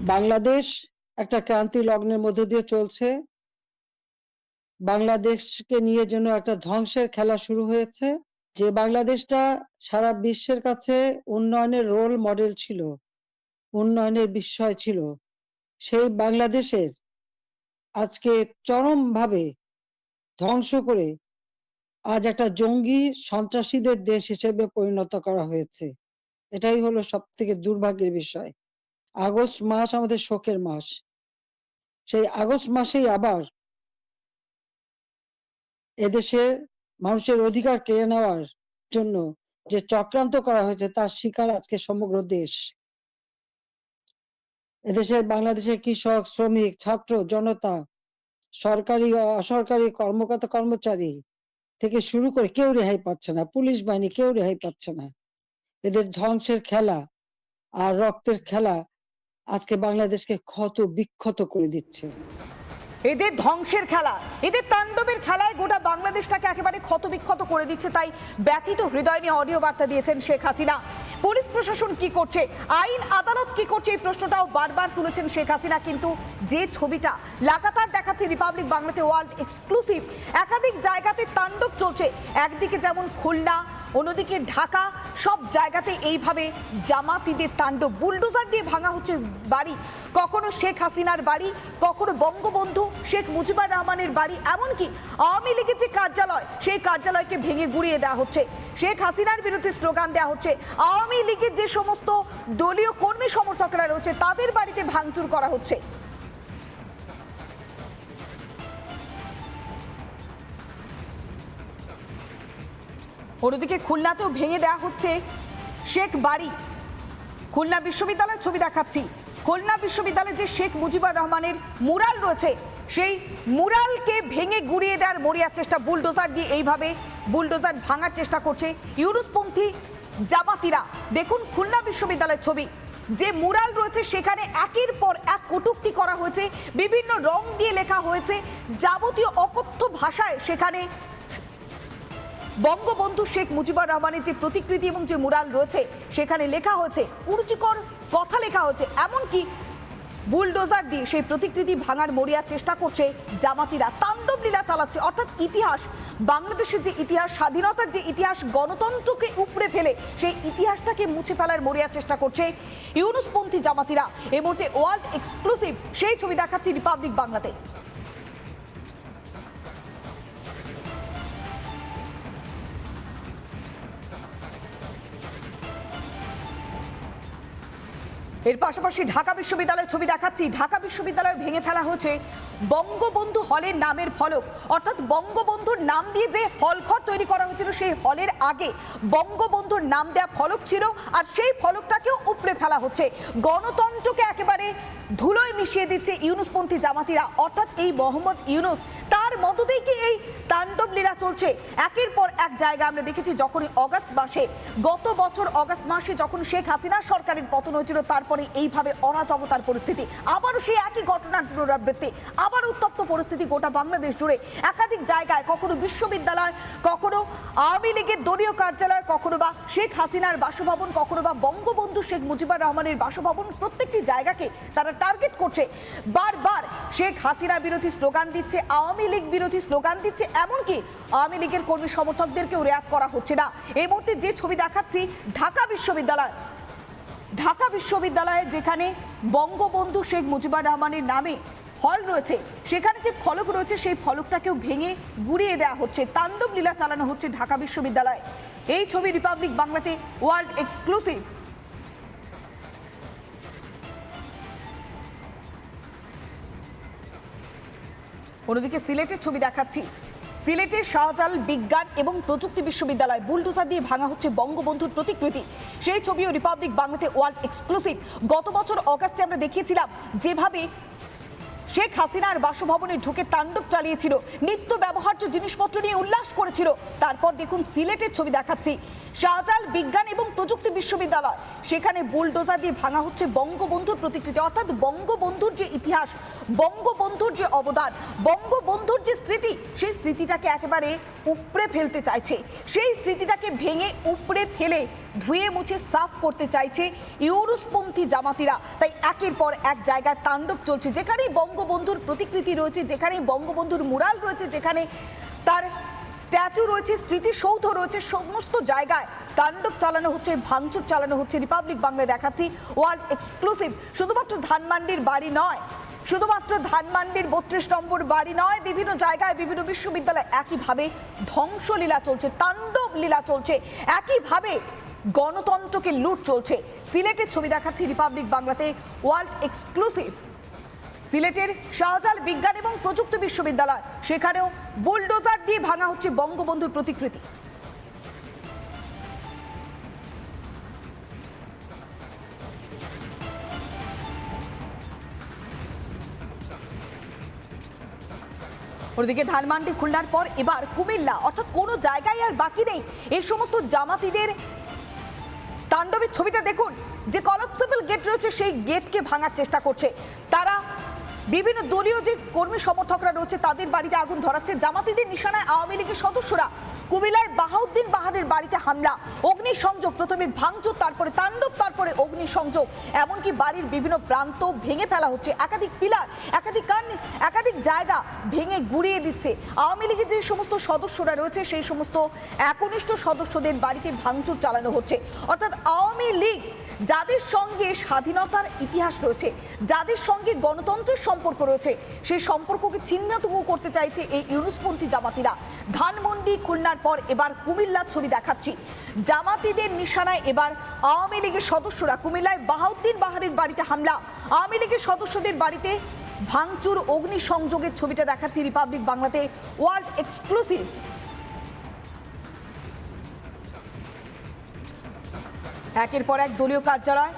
বাংলাদেশ একটা ক্রান্তি লগ্নের মধ্য দিয়ে চলছে। বাংলাদেশকে নিয়ে যেন একটা ধ্বংসের খেলা শুরু হয়েছে। যে বাংলাদেশটা সারা বিশ্বের কাছে উন্নয়নের রোল মডেল ছিল, উন্নয়নের বিষয় ছিল, সেই বাংলাদেশের আজকে চরমভাবে ধ্বংস করে আজ একটা জঙ্গি সন্ত্রাসীদের দেশ হিসেবে পরিণত করা হয়েছে। এটাই হলো সব থেকে দুর্ভাগ্যের বিষয়। আগস্ট মাস আমাদের শোকের মাস। সেই আগস্ট মাসেই আবার এদেশের মানুষের অধিকার কেড়ে নেওয়ার জন্য যে চক্রান্ত করা হয়েছে তার শিকার আজকে সমগ্র দেশ। এদেশের বাংলাদেশের কৃষক, শ্রমিক, ছাত্র, জনতা, সরকারি অসরকারি কর্মকর্তা, কর্মচারী থেকে শুরু করে কেউ রেহাই পাচ্ছে না। পুলিশ বাহিনী কেউ রেহাই পাচ্ছে না। এদের ধ্বংসের খেলা আর রক্তের খেলা আজকে বাংলাদেশকে ক্ষত, বিক্ষত করে দিচ্ছে। এদের ধ্বংসের খেলা, এদের তাণ্ডবের খেলায় গোটা বাংলাদেশটাকে একেবারে ক্ষতবিক্ষত করে দিচ্ছে, তাই ব্যথিত হৃদয় নিয়ে অডিও বার্তা দিয়েছেন শেখ হাসিনা। পুলিশ প্রশাসন কি করছে? আইন আদালত কি করছে? এই প্রশ্নটাও বারবার তুলেছেন শেখ হাসিনা, কিন্তু যে ছবিটা লাগাতার দেখাচ্ছে রিপাবলিক বাংলাতে ওয়ার্ল্ড এক্সক্লুসিভ একাধিক জায়গাতে তাণ্ডব চলছে। একদিকে যেমন খুলনা অন্যদিকে ঢাকা, সব জায়গাতে এইভাবে জামাতিদের তাণ্ডব। বুলডোজার দিয়ে ভাঙা হচ্ছে বাড়ি। কখনো শেখ হাসিনার বাড়ি, কখনো বঙ্গবন্ধু শেখ মুজিবুর রহমানের বাড়ি, এমনকি আওয়ামী লীগের যে কার্যালয়, সেই কার্যালয়কে ভেঙে গুড়িয়ে দেওয়া হচ্ছে। শেখ হাসিনার বিরুদ্ধে স্লোগান দেওয়া হচ্ছে, আওয়ামী লীগের যে সমস্ত দলীয় কর্মী সমর্থকরা রয়েছে, তাদের বাড়িতে ভাঙচুর করা হচ্ছে। অন্যদিকে খুলনাতেও ভেঙে দেওয়া হচ্ছে শেখ বাড়ি। খুলনা বিশ্ববিদ্যালয়ের ছবি দেখাচ্ছি। খুলনা বিশ্ববিদ্যালয়ে যে শেখ মুজিবুর রহমানের মুরাল রয়েছে, সেই মুরালকে ভেঙে গুড়িয়ে দেওয়ার মরিয়ার চেষ্টা বুলডোজার দিয়ে এইভাবে বুলডোজার ভাঙার চেষ্টা করছে ইউরোপপন্থী জামাতিরা। দেখুন খুলনা বিশ্ববিদ্যালয়ের ছবি। যে মুরাল রয়েছে, সেখানে একের পর এক কটূক্তি করা হয়েছে। বিভিন্ন রং দিয়ে লেখা হয়েছে, যাবতীয় অকথ্য ভাষায় সেখানে বঙ্গবন্ধু শেখ মুজিবুর রহমানের যে প্রতিকৃতি এবং যে মুরাল রয়েছে, সেখানে লেখা হয়েছে কুরুচিকর কথা লেখা হয়েছে। এমনকি বুলডোজার দিয়ে সেই প্রতিকৃতি ভাঙার মরিয়ার চেষ্টা করছে জামাতিরা। তাণ্ডব লীলা চালাচ্ছে। অর্থাৎ ইতিহাস, বাংলাদেশের যে ইতিহাস, স্বাধীনতার যে ইতিহাস, গণতন্ত্রকে উপড়ে ফেলে সেই ইতিহাসটাকে মুছে ফেলার মরিয়ার চেষ্টা করছে ইউনুসপন্থী জামাতিরা। এই মুহূর্তে ওয়ার্ল্ড এক্সক্লুসিভ সেই ছবি দেখাচ্ছি রিপাবলিক বাংলাতে। এর পাশাপাশি ঢাকা বিশ্ববিদ্যালয়ের ছবি দেখাচ্ছি। ঢাকা বিশ্ববিদ্যালয় ভেঙে ফেলা হয়েছে বঙ্গবন্ধু হলের নামের ফলক। অর্থাৎ বঙ্গবন্ধুর নাম দিয়ে যে হলঘর তৈরি করা হয়েছিল, সেই হলের আগে বঙ্গবন্ধুর নাম দেওয়া ফলক ছিল আর সেই ফলকটাকেও উপড়ে ফেলা হচ্ছে। গণতন্ত্রকে একেবারে ধুলোয় মিশিয়ে দিচ্ছে ইউনুসপন্থী জামাতিরা। অর্থাৎ এই মোহাম্মদ ইউনুস, তার মততেই কি এই তাণ্ডব লীলা চলছে? একের পর এক জায়গা আমরা দেখেছি, যখনই অগাস্ট মাসে, গত বছর অগাস্ট মাসে যখন শেখ হাসিনা সরকারের পতন হয়েছিল তারপরে এইভাবে অরাজকতার পরিস্থিতি। আবারও সেই একই ঘটনার পুনরাবৃত্তি। আবার উত্তপ্ত পরিস্থিতি গোটা বাংলাদেশ জুড়ে। একাধিক জায়গায় কখনো বিশ্ববিদ্যালয়, কখনো আওয়ামী লীগের দলীয় কার্যালয়, কখনো বা শেখ হাসিনার বাসভবন, কখনো বা বঙ্গবন্ধু শেখ মুজিবুর রহমানের বাসভবন প্রত্যেকটি জায়গাকে তারা টার্গেট করছে। বারবার শেখ হাসিনা বিরোধী স্লোগান দিচ্ছে, আওয়ামী লীগ বিরোধী স্লোগান দিচ্ছে, এমনকি আওয়ামী লীগের কর্মী সমর্থকদেরকেও রেয়াত করা হচ্ছে না। এই মুহূর্তে যে ছবি দেখাচ্ছি, ঢাকা বিশ্ববিদ্যালয়। ঢাকা বিশ্ববিদ্যালয়ে যেখানে বঙ্গবন্ধু শেখ মুজিবুর রহমানের নামে হল রয়েছে, সেখানে যে ফলক রয়েছে, সেই ফলকটাকেও ভেঙে গুড়িয়ে দেওয়া হচ্ছে, তাণ্ডব লীলা চালানো হচ্ছে ঢাকা বিশ্ববিদ্যালয়ে। এই ছবি রিপাবলিক বাংলাতে ওয়ার্ল্ড এক্সক্লুসিভ। অন্যদিকে সিলেটের ছবি দেখাচ্ছি। সিলেটের শাহজাল বিজ্ঞান এবং প্রযুক্তি বিশ্ববিদ্যালয় বুলডোজার দিয়ে ভাঙা হচ্ছে বঙ্গবন্ধুর প্রতিকৃতি। সেই ছবিও রিপাবলিক বাংলাতে ওয়ার্ল্ড এক্সক্লুসিভ। গত বছর অগাস্টে আমরা দেখিয়েছিলাম যেভাবে শেখ হাসিনার বাসভবনে ঢুকে তাণ্ডব চালিয়েছিল, নিত্য ব্যবহার্য জিনিসপত্র নিয়ে উল্লাস করেছিল। তারপর দেখুন সিলেটের ছবি দেখাচ্ছি। শাহজাল বিজ্ঞান এবং প্রযুক্তি বিশ্ববিদ্যালয়। সেখানে বুলডোজার দিয়ে ভাঙা হচ্ছে বঙ্গবন্ধুর প্রতিকৃতি। অর্থাৎ বঙ্গবন্ধুর যে ইতিহাস, বঙ্গবন্ধুর যে অবদান, বঙ্গবন্ধুর যে স্মৃতি, সেই স্মৃতিটাকে একেবারে উপড়ে ফেলতে চাইছে। সেই স্মৃতিটাকে ভেঙে উপড়ে ফেলে ধুয়ে মুছে সাফ করতে চাইছে ইউরোসপন্থী জামাতিরা। তাই একের পর এক জায়গায় তাণ্ডব চলছে। যেখানেই বঙ্গবন্ধুর প্রতিকৃতি রয়েছে যেখানেই বঙ্গবন্ধুর মুরাল রয়েছে, যেখানে তার স্ট্যাচু রয়েছে, স্মৃতিসৌধ রয়েছে, সমস্ত জায়গায় তাণ্ডব চালানো হচ্ছে, ভাঙচুর চালানো হচ্ছে। রিপাবলিক বাংলা দেখাচ্ছি, ওয়ার্ল্ড এক্সক্লুসিভ, শুধুমাত্র ধানমান্ডির বাড়ি নয়, শুধুমাত্র ধানমান্ডির বত্রিশ নম্বর বাড়ি নয়, বিভিন্ন জায়গায়, বিভিন্ন বিশ্ববিদ্যালয়ে একইভাবে ধ্বংসলীলা চলছে, তাণ্ডব লীলা চলছে। একইভাবে গণতন্ত্রকে লুট চলছে। সিলেটের ছবি দেখাচ্ছি রিপাবলিক বাংলাতে ওয়ার্ল্ড এক্সক্লুসিভ। সিলেটের শাহজাল বিজ্ঞান এবং প্রযুক্তি বিশ্ববিদ্যালয়, সেখানেও বুলডোজার দিয়ে ভাঙা হচ্ছে বঙ্গবন্ধুর প্রতিকৃতি। ওদিকে ধানমান্ডি খুলনার পর এবার কুমিল্লা, অর্থাৎ কোনো জায়গায় আর বাকি নেই। এই সমস্ত জামাতিদের তাণ্ডবের ছবিটা দেখুন, যে কলাপসেবল গেট রয়েছে, সেই গেটকে ভাঙার চেষ্টা করছে। তারা বিভিন্ন দলীয় যে কর্মী সমর্থকরা রয়েছে, তাদের বাড়িতে আগুন ধরাচ্ছে। জামাতিদের নিশানায় আওয়ামী লীগের সদস্যরা কুমিল্লায় বাহাউদ্দিন বাহারের বাড়িতে হামলা। অগ্নিসংযোগ, প্রথমে ভাঙচুর, তারপরে তাণ্ডব, তারপরে অগ্নিসংযোগ। এমনকি বাড়ির বিভিন্ন প্রান্ত ভেঙে ফেলা হচ্ছে। একাধিক পিলার, একাধিক কার্নিস, একাধিক জায়গা ভেঙে গুড়িয়ে দিচ্ছে। আওয়ামী লীগের যে সমস্ত সদস্যরা রয়েছে, সেই সমস্ত একনিষ্ঠ সদস্যদের বাড়িতে ভাঙচুর চালানো হচ্ছে। অর্থাৎ আওয়ামী লীগ যাদের সঙ্গে স্বাধীনতার ইতিহাস রয়েছে, যাদের সঙ্গে গণতন্ত্রের সম্পর্ক রয়েছে সেই সম্পর্ককে ছিন্নতম করতে চাইছে এই ইউনুসপন্থী জামাতিরা। ধানমন্ডি খুলনার পর এবার কুমিল্লার ছবি দেখাচ্ছি। জামাতিদের নিশানায় এবার আওয়ামী লীগের সদস্যরা, কুমিল্লায় বাহাউদ্দিন বাহারের বাড়িতে হামলা। আওয়ামী লীগের সদস্যদের বাড়িতে ভাঙচুর, অগ্নিসংযোগের ছবিটা দেখাচ্ছি রিপাবলিক বাংলাতে। ওয়ার্ল্ড এক্সক্লুসিভ একের পর এক দলীয় কার্যালয়।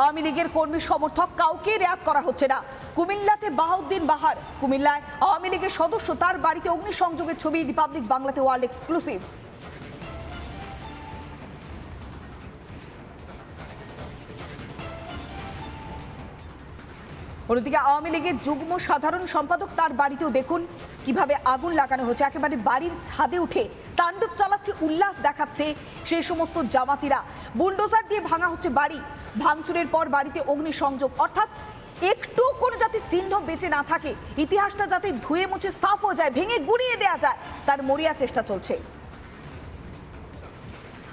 আওয়ামী লীগের কর্মী সমর্থক কাউকে রেয়াত করা হচ্ছে না। কুমিল্লাতে বাহাউদ্দিন বাহার। কুমিল্লায় আওয়ামী লীগের সদস্য তার বাড়িতে অগ্নিসংযোগের ছবি রিপাবলিক বাংলাতে ওয়ার্ল্ড এক্সক্লুসিভ। অন্যদিকে আওয়ামী লীগের যুগ্ম সাধারণ সম্পাদক তার বাড়িতেও দেখুন কীভাবে আগুন লাগানো হচ্ছে। একেবারে বাড়ির ছাদে উঠে তাণ্ডব চালাচ্ছে, উল্লাস দেখাচ্ছে সেই সমস্ত জামাতিরা। বুলডোজার দিয়ে ভাঙা হচ্ছে বাড়ি। ভাঙচুরের পর বাড়িতে অগ্নিসংযোগ। অর্থাৎ একটু কোনো যাতে চিহ্ন বেঁচে না থাকে। ইতিহাসটা যাতে ধুয়ে মুছে সাফ হয়ে যায়, ভেঙে গুড়িয়ে দেওয়া যায়, তার মরিয়া চেষ্টা চলছে।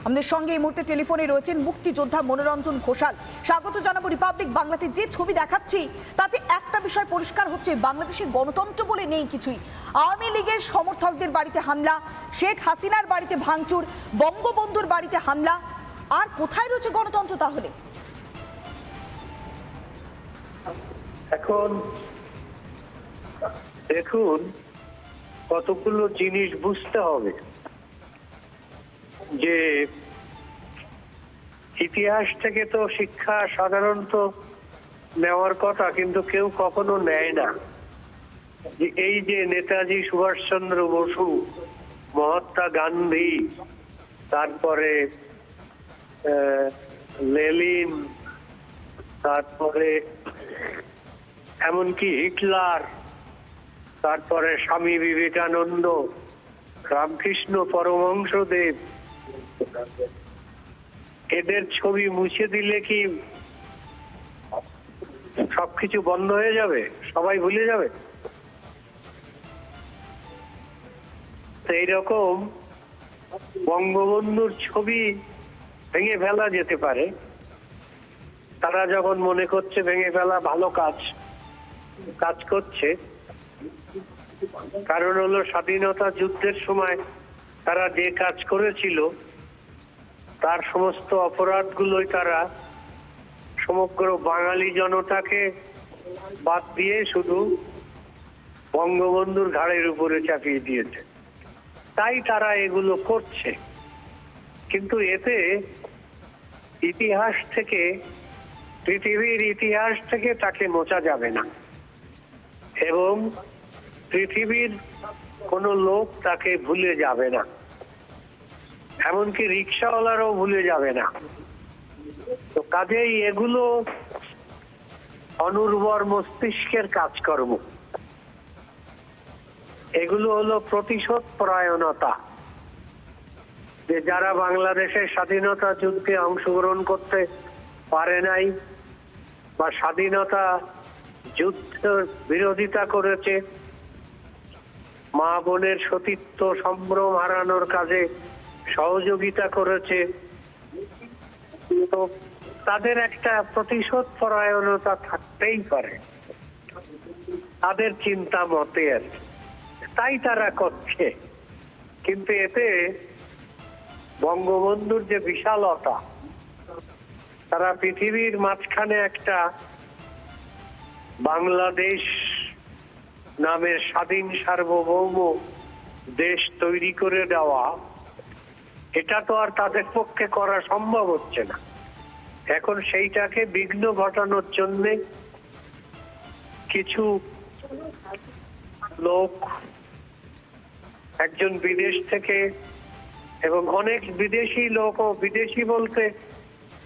আমাদের সঙ্গে এই মুহূর্তে টেলিফোনে রয়েছেন মুক্তিযোদ্ধা মনোরঞ্জন ঘোষাল। স্বাগত জানাব রিপাবলিক বাংলাতে যে ছবি দেখাচ্ছি, তাতে একটা বিষয় পরিষ্কার হচ্ছে, বাংলাদেশে গণতন্ত্র বলে নেই কিছুই। আওয়ামী লীগের সমর্থকদের বাড়িতে হামলা, শেখ হাসিনার বাড়িতে ভাঙচুর, বঙ্গবন্ধুর বাড়িতে হামলা। আর কোথায় রয়েছে গণতন্ত্র তাহলে? এখন দেখুন কতগুলো জিনিস বুঝতে হবে। যে ইতিহাস থেকে তো শিক্ষা সাধারণত নেওয়ার কথা, কিন্তু কেউ কখনো নেয় না। যে এই যে নেতাজি সুভাষচন্দ্র বসু, মহাত্মা গান্ধী, তারপরে লেলিন তারপরে, এমনকি হিটলার, তারপরে স্বামী বিবেকানন্দ, রামকৃষ্ণ পরমহংসদেব এদের ছবি মুছে দিলে কি সবকিছু বন্ধ হয়ে যাবে? সবাই ভুলে যাবে? তো এইরকম বঙ্গবন্ধুর ছবি ভেঙে ফেলা যেতে পারে। তারা যখন মনে করছে ভেঙে ফেলা ভালো কাজ কাজ করছে, কারণ হলো স্বাধীনতা যুদ্ধের সময় তারা যে কাজ করেছিল, তার সমস্ত অপরাধগুলোই তারা সমগ্র বাঙালি জনতাকে বাদ দিয়ে শুধু বঙ্গবন্ধুর ঘাড়ের উপরে চাপিয়ে দিয়েছে। তাই তারা এগুলো করছে। কিন্তু এতে ইতিহাস থেকে, পৃথিবীর ইতিহাস থেকে তাকে মোচা যাবে না। এবং পৃথিবীর কোনো লোক তাকে ভুলে যাবে না। এমনকি রিক্সাওয়ালারও ভুলে যাবে না। তো কাজেই এগুলো অনুর্বর মস্তিষ্কের কাজকর্ম। এগুলো হলো প্রতিশোধ পরায়ণতা। যে যারা বাংলাদেশের স্বাধীনতা যুদ্ধে অংশগ্রহণ করতে পারে নাই বা স্বাধীনতা যুদ্ধ বিরোধিতা করেছে মা বোনের সতীত্ব সম্ভ্রম হারানোর কাজে সহযোগিতা করেছে। তো তাদের একটা প্রতিশোধ পরায়ণতা থাকতেই পারে। তাদের চিন্তা মতে আর। তাই তারা করছে। কিন্তু এতে বঙ্গবন্ধুর যে বিশালতা, তারা পৃথিবীর মাঝখানে একটা বাংলাদেশ নামের স্বাধীন সার্বভৌম দেশ তৈরি করে দেওয়া, এটা তো আর তাদের পক্ষে করা সম্ভব হচ্ছে না। এখন সেইটাকে বিঘ্ন ঘটানোর জন্য কিছু লোক একজন বিদেশ থেকে এবং অনেক বিদেশি লোকও বিদেশি বলতে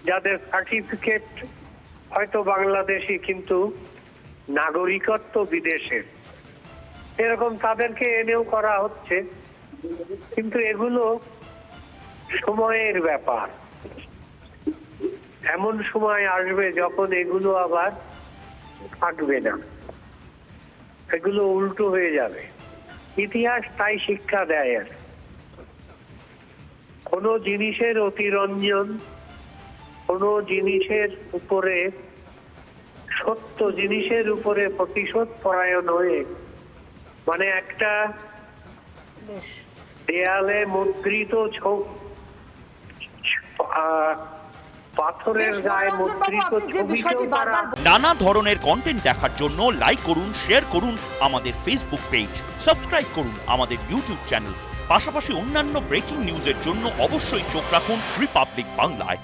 যাদের সার্টিফিকেট হয়তো বাংলাদেশি, কিন্তু নাগরিকত্ব বিদেশের। এরকম তাদেরকে এনেও করা হচ্ছে। কিন্তু এগুলো সময়ের ব্যাপার। এমন সময় আসবে যখন এগুলো আবার থাকবে না। এগুলো উল্টো হয়ে যাবে। ইতিহাস তাই শিক্ষা দেয় আর। কোন জিনিসের অতিরঞ্জন, কোন জিনিসের উপরে সত্য, জিনিসের উপরে প্রতিশোধ পরায়ণ হয়ে মানে একটা দেয়ালে মুদ্রিত পাথরের গায়ে মুদ্রিত আপনি ছবিকেও তারা নানা ধরনের কন্টেন্ট দেখার জন্য লাইক করুন শেয়ার করুন আমাদের ফেসবুক পেজ সাবস্ক্রাইব করুন আমাদের ইউটিউব চ্যানেল পাশাপাশি অন্যান্য ব্রেকিং নিউজের জন্য অবশ্যই চোখ রাখুন রিপাবলিক বাংলায়